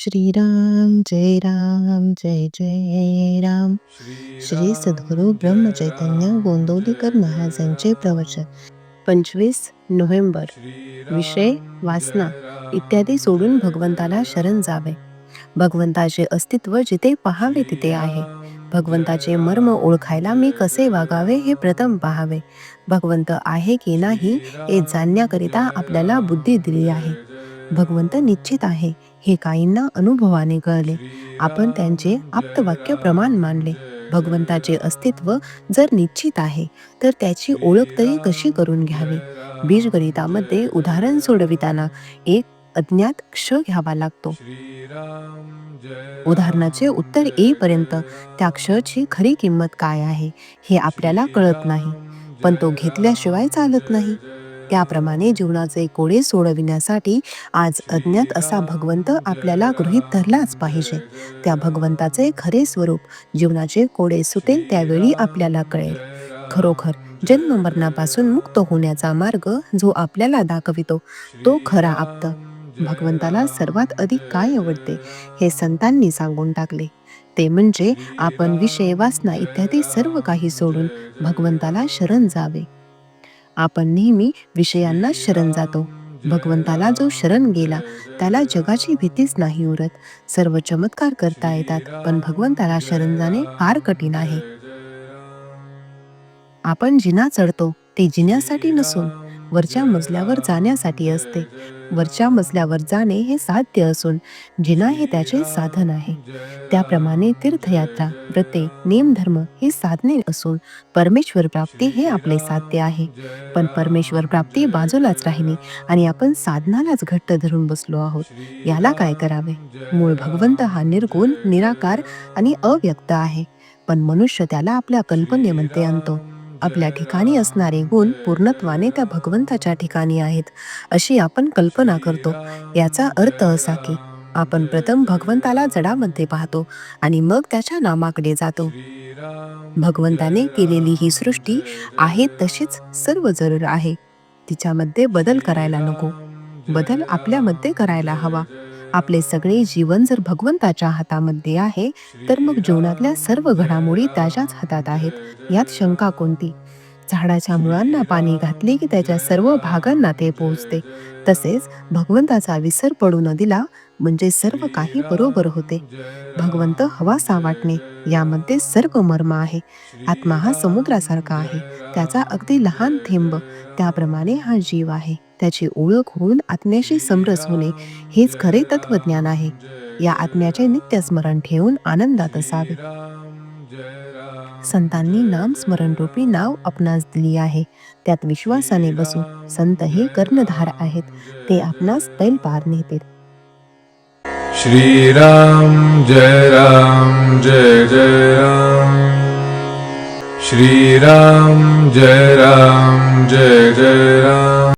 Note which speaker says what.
Speaker 1: श्रीराम जय राम जय जय राम. श्री सद्गुरू ब्रह्मचैतन्य गोंदवलीकर महाराजांचे प्रवचन पंचवीस नोव्हेंबर. विषय वासना इत्यादी सोडून भगवंताला शरण जावे. भगवंताचे अस्तित्व जिथे पहावे तिथे आहे. भगवंताचे मर्म ओळखायला मी कसे वागावे हे प्रथम पहावे. भगवंत आहे की नाही हे जाणण्याकरिता आपल्याला बुद्धी दिली आहे. भगवंत निश्चित आहे. हे काहींना अनुभवाने कळले. आपण त्यांचे आप्तवाक्य प्रमाण मानले. भगवंताचे अस्तित्व जर निश्चित आहे तर त्याची ओळख तरी कशी करून घ्यावी? बीजगणितामध्ये उदाहरण सोडविताना एक अज्ञात क्ष घ्यावा लागतो. उदाहरणाचे उत्तर येईपर्यंत त्या क्षची खरी किंमत काय आहे हे आपल्याला कळत नाही. पण तो घेतल्याशिवाय चालत नाही. त्याप्रमाणे जीवनाचे कोडे सोडविण्यासाठी आज अज्ञात असा भगवंत आपल्याला गृहीत धरलाच पाहिजे. त्या भगवंताचे खरे स्वरूप जीवनाचे कोडे सुटेल त्यावेळी आपल्याला कळेल. खरोखर जन्म मरणापासून मुक्त होण्याचा मार्ग जो आपल्याला दाखवितो तो खरा आप्त. भगवंताला सर्वात अधिक काय आवडते हे संतांनी सांगून टाकले. ते म्हणजे आपण विषय वासना इत्यादी सर्व काही सोडून भगवंताला शरण जावे. आपण नेहमी विषयांना शरण जातो. भगवंताला जो शरण गेला त्याला जगाची भीतीच नाही उरत. सर्व चमत्कार करता येतात पण भगवंताला शरण जाणे फार कठीण आहे. आपण जिना चढतो ते जिन्यासाठी नसून वरच्या मजल्यावर जाण्यासाठी असते. वरच्या मजल्यावर जाणे हे साध्य असून जिना हे त्याचे साधन आहे. त्याप्रमाणे तीर्थयात्रा व्रते नेमधर्म हे साधने असून परमेश्वर प्राप्ती हे आपले साध्य आहे. पण परमेश्वर प्राप्ती बाजूलाच राहिली आणि आपण साधनालाच घट्ट धरून बसलो आहोत. याला काय करावे? मूळ भगवंत हा निर्गुण निराकार आणि अव्यक्त आहे. पण मनुष्य त्याला आपल्या कल्पनेमध्ये आणतो. आपल्या ठिकाणी असणारे गुण पूर्णत्वाने त्या भगवंताच्या ठिकाणी आहेत अशी आपण कल्पना करतो. याचा अर्थ असा की आपण प्रथम भगवंताला जडामध्ये पाहतो आणि मग त्याच्या नामाकडे जातो. भगवंताने केलेली ही सृष्टी आहे तशीच सर्व जरूर आहे. तिच्यामध्ये बदल करायला नको. बदल आपल्यामध्ये करायला हवा. आपले सगळे जीवन जर भगवंताच्या हातामध्ये आहे तर मग जीवनातल्या सर्व घडामोडी त्याच्याच हातात आहेत. यात शंका कोणती? झाडाच्या मुळांना पाणी घातले की त्याच्या सर्व भागांना ते पोहोचते. तसेच भगवंताचा विसर पडू न दिला म्हणजे सर्व काही बरोबर होते. भगवंत हवासा वाटणे यामध्ये सर्व मर्म आहे. आत्मा हा समुद्रासारखा आहे. त्याचा अगदी लहान थेंब. त्याप्रमाणे हा जीव आहे. त्याची ओळख होऊन आत्म्याशी समरस होणे हेच खरे तत्वज्ञान आहे. या आत्म्याचे नित्य स्मरण ठेवून आनंदात असावे. संतांनी नाम स्मरण रूपी नाव आपणास दिली आहे. त्यात विश्वासाने बसू. संत हे कर्णधार आहेत. ते आपणास तैल पार नेतील
Speaker 2: श्रीराम जय राम जय जय राम. श्रीराम जय राम जय जय राम.